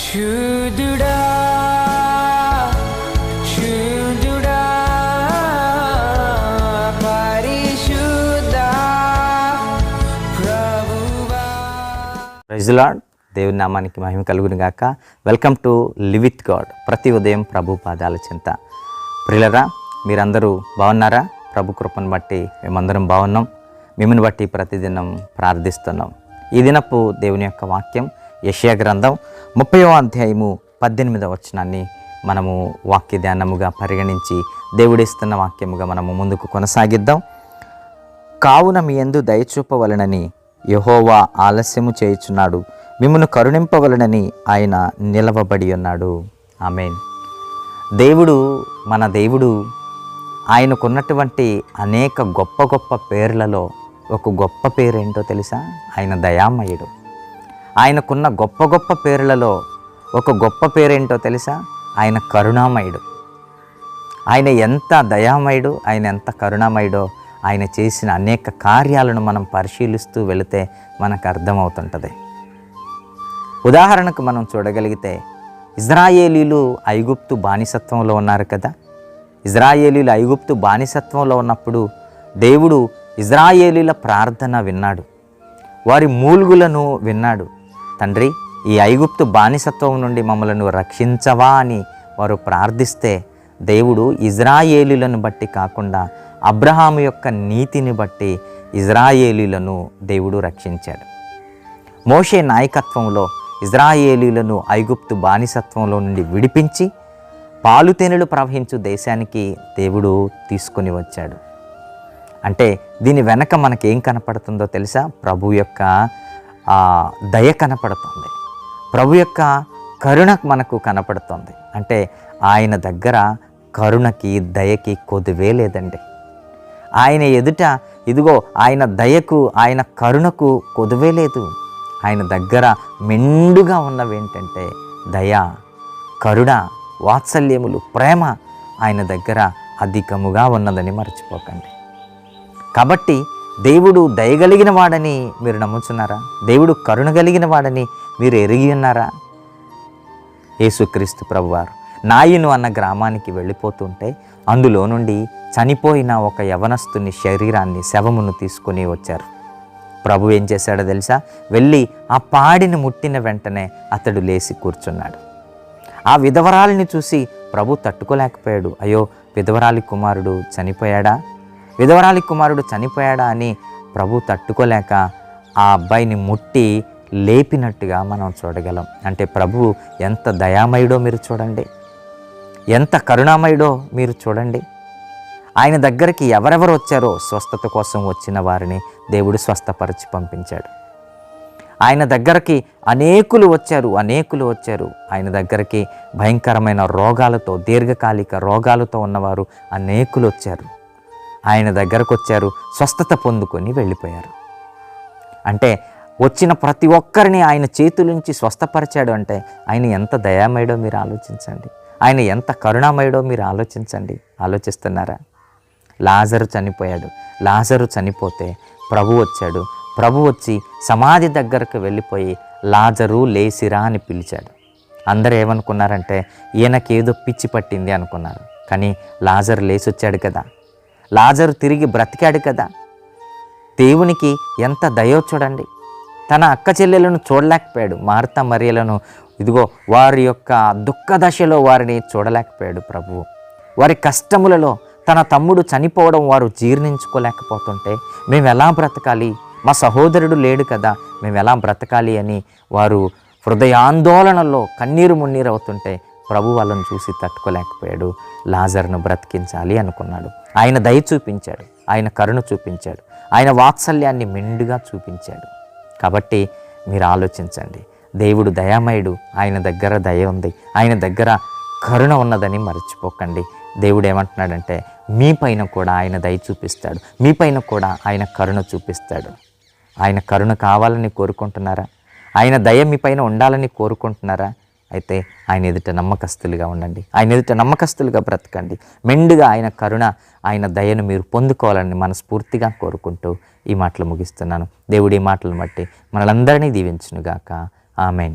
శుద్ధుడా పరిశుద్ధ ప్రభువా. దేవుని నామానికి మహిమ కలుగును గాక. Welcome to live with God. ప్రతి ఉదయం ప్రభు పాదాల చింత. ప్రిలరా మీరందరూ బాగున్నారా? ప్రభు కృపను బట్టి మేమందరం బాగున్నాం. మిమ్మల్ని బట్టి ప్రతిదినం ప్రార్థిస్తున్నాం. ఈ దినపు దేవుని యొక్క వాక్యం యషయా గ్రంథం ముప్పయో అధ్యాయము పద్దెనిమిదవ వచనాన్ని మనము వాక్య ధ్యానముగా పరిగణించి దేవుడిస్తున్న వాక్యముగా మనము ముందుకు కొనసాగిద్దాం. కావున మీ ఎందు దయచూపవలనని యహోవా ఆలస్యము చేయుచున్నాడు. మిమ్మను కరుణింపవలనని ఆయన నిలవబడి ఉన్నాడు. ఆమెన్. దేవుడు మన దేవుడు ఆయనకున్నటువంటి అనేక గొప్ప గొప్ప పేర్లలో ఒక గొప్ప పేరేంటో తెలుసా? ఆయన దయామయుడు. ఆయనకున్న గొప్ప గొప్ప పేర్లలో ఒక గొప్ప పేరేంటో తెలుసా? ఆయన కరుణామయుడు. ఆయన ఎంత దయామయుడు ఆయన ఎంత కరుణామయుడో ఆయన చేసిన అనేక కార్యాలను మనం పరిశీలిస్తూ వెళితే మనకు అర్థమవుతుంటుంది. ఉదాహరణకు మనం చూడగలిగితే ఇజ్రాయేలీలు ఐగుప్తు బానిసత్వంలో ఉన్నారు కదా? ఇజ్రాయేలీలు ఐగుప్తు బానిసత్వంలో ఉన్నప్పుడు దేవుడు ఇజ్రాయేలీల ప్రార్థన విన్నాడు. వారి మూల్గులను విన్నాడు. తండ్రి ఈ ఐగుప్తు బానిసత్వం నుండి మమ్మలను రక్షించవా అని వారు ప్రార్థిస్తే దేవుడు ఇజ్రాయేలీలను బట్టి కాకుండా అబ్రహాము యొక్క నీతిని బట్టి ఇజ్రాయేలీలను దేవుడు రక్షించాడు. మోషే నాయకత్వంలో ఇజ్రాయేలీలను ఐగుప్తు బానిసత్వంలో నుండి విడిపించి పాలుతేనెలు ప్రవహించు దేశానికి దేవుడు తీసుకొని వచ్చాడు. అంటే దీని వెనక మనకేం కనపడుతుందో తెలుసా? ప్రభు యొక్క దయ కనపడుతుంది. ప్రభు యొక్క కరుణ మనకు కనపడుతుంది. అంటే ఆయన దగ్గర కరుణకి దయకి కొదివే లేదండి. ఆయన ఎదుట ఇదిగో ఆయన దయకు ఆయన కరుణకు కొదువే లేదు. ఆయన దగ్గర మెండుగా ఉన్నవేంటంటే దయ కరుణ వాత్సల్యములు ప్రేమ ఆయన దగ్గర అధికముగా ఉన్నదని మర్చిపోకండి. కాబట్టి దేవుడు దయగలిగిన వాడని మీరు నమ్ముచున్నారా? దేవుడు కరుణ కలిగిన వాడని మీరు ఎరిగి ఉన్నారా? యేసుక్రీస్తు ప్రభువారు నాయును అన్న గ్రామానికి వెళ్ళిపోతుంటే అందులో నుండి చనిపోయిన ఒక యవనస్తుని శరీరాన్ని శవమును తీసుకొని వచ్చారు. ప్రభు ఏం చేశాడో తెలుసా? వెళ్ళి ఆ పాడిని ముట్టిన వెంటనే అతడు లేచి కూర్చున్నాడు. ఆ విధవరాలిని చూసి ప్రభు తట్టుకోలేకపోయాడు. అయ్యో విధవరాలి కుమారుడు చనిపోయాడా? విధవరాలి కుమారుడు చనిపోయాడా అని ప్రభు తట్టుకోలేక ఆ అబ్బాయిని ముట్టి లేపినట్టుగా మనం చూడగలం. అంటే ప్రభు ఎంత దయామయుడో మీరు చూడండి. ఎంత కరుణామయుడో మీరు చూడండి. ఆయన దగ్గరికి ఎవరెవరు వచ్చారో స్వస్థత కోసం వచ్చిన వారిని దేవుడు స్వస్థపరిచి పంపించాడు. ఆయన దగ్గరికి అనేకులు వచ్చారు అనేకులు వచ్చారు. ఆయన దగ్గరికి భయంకరమైన రోగాలతో దీర్ఘకాలిక రోగాలతో ఉన్నవారు అనేకులు వచ్చారు. ఆయన దగ్గరకు వచ్చారు స్వస్థత పొందుకొని వెళ్ళిపోయారు. అంటే వచ్చిన ప్రతి ఒక్కరిని ఆయన చేతుల నుంచి స్వస్థపరిచాడు అంటే ఆయన ఎంత దయామయుడో మీరు ఆలోచించండి. ఆయన ఎంత కరుణామయుడో మీరు ఆలోచించండి. ఆలోచిస్తున్నారా? లాజరు చనిపోయాడు. లాజరు చనిపోతే ప్రభు వచ్చాడు. ప్రభు వచ్చి సమాధి దగ్గరకు వెళ్ళిపోయి లాజరు లేసిరా అని పిలిచాడు. అందరూ ఏమనుకున్నారంటే ఈయనకేదో పిచ్చి పట్టింది అనుకున్నారు. కానీ లాజరు లేచి వచ్చాడు కదా. లాజరు తిరిగి బ్రతికాడు కదా. దేవునికి ఎంత దయో చూడండి. తన అక్క చెల్లెలను చూడలేకపోయాడు. మార్త మరియలను ఇదిగో వారి యొక్క దుఃఖ దశలో వారిని చూడలేకపోయాడు ప్రభువు. వారి కష్టములలో తన తమ్ముడు చనిపోవడం వారు జీర్ణించుకోలేకపోతుంటే మేము ఎలా బ్రతకాలి? మా సహోదరుడు లేడు కదా. మేము ఎలా బ్రతకాలి? అని వారు హృదయాందోళనలో కన్నీరు మున్నీరు అవుతుంటే ప్రభు వాళ్ళను చూసి తట్టుకోలేకపోయాడు. లాజర్ను బ్రతికించాలి అనుకున్నాడు. ఆయన దయ చూపించాడు. ఆయన కరుణ చూపించాడు. ఆయన వాత్సల్యాన్ని మెండుగా చూపించాడు. కాబట్టి మీరు ఆలోచించండి. దేవుడు దయామయుడు. ఆయన దగ్గర దయ ఉంది. ఆయన దగ్గర కరుణ ఉన్నదని మర్చిపోకండి. దేవుడు ఏమంటున్నాడంటే మీ పైన కూడా ఆయన దయ చూపిస్తాడు. మీ పైన కూడా ఆయన కరుణ చూపిస్తాడు. ఆయన కరుణ కావాలని కోరుకుంటున్నారా? ఆయన దయ మీ పైన ఉండాలని కోరుకుంటున్నారా? అయితే ఆయన ఎదుట నమ్మకస్తులుగా ఉండండి. ఆయన ఎదుట నమ్మకస్తులుగా బ్రతకండి. మెండుగా ఆయన కరుణ ఆయన దయను మీరు పొందుకోవాలని మనస్ఫూర్తిగా కోరుకుంటూ ఈ మాటలు ముగిస్తున్నాను. దేవుడి మాటలు మాటలను బట్టి మనలందరినీ దీవించునుగాక. ఆమెన్.